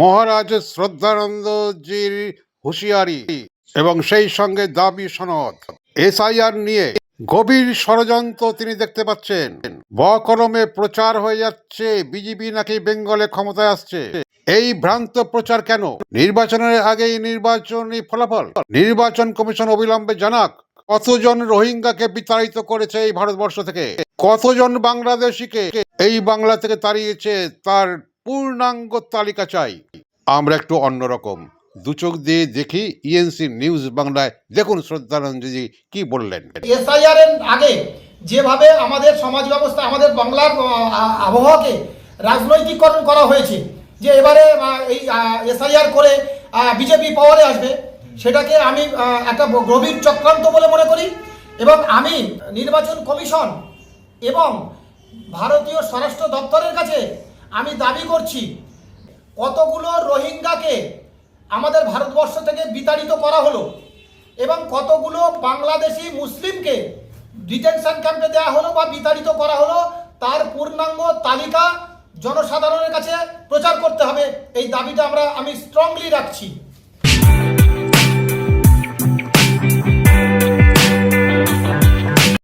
মহারাজ শ্রদ্ধানন্দজির হুঁশিয়ারি এবং সেই সঙ্গে দাবি সনদ। এসআইআর নিয়ে গভীর ষড়যন্ত্র তিনি দেখতে পাচ্ছেন। বকরমে প্রচার হয়ে যাচ্ছে, বিজেপি নাকি বেঙ্গলে ক্ষমতায় আসছে। এই ভ্রান্ত প্রচার কেন? নির্বাচনের আগেই নির্বাচনী ফলাফল। নির্বাচন কমিশন অবিলম্বে জানাক, কতজন রোহিঙ্গাকে বিতাড়িত করেছে এই ভারতবর্ষ থেকে? কতজন বাংলাদেশিকে এই বাংলা থেকে তাড়িয়েছে তার পূর্ণাঙ্গ তালিকা চাই। আমরা একটু অন্যরকম দু চোখ দিয়ে দেখি ইএনসি নিউজ বাংলায়। দেখুন শ্রদ্ধানন্দজি কি বললেন? এসআইআর এর আগে যেভাবে আমাদের সমাজ ব্যবস্থা, আমাদের বাংলার আবহাওয়াকে রাজনৈতিকরণ করা হয়েছে, যে এবারে এই এসআইআর করে বিজেপি পাওয়ারে আসবে, সেটাকে আমি একটা গভীর চক্রান্ত বলে মনে করি এবং আমি নির্বাচন কমিশন এবং ভারতীয় স্বরাষ্ট্র দপ্তরের কাছে আমি দাবি করছি, কতগুলো রোহিঙ্গাকে আমাদের ভারতবর্ষ থেকে বিতাড়িত করা হলো এবং কতগুলো বাংলাদেশি মুসলিমকে ডিটেনশন ক্যাম্পে দেওয়া হলো বা বিতাড়িত করা হলো, তার পূর্ণাঙ্গ তালিকা জনসাধারণের কাছে প্রচার করতে হবে। এই দাবিটা আমরা, আমি স্ট্রংলি রাখছি।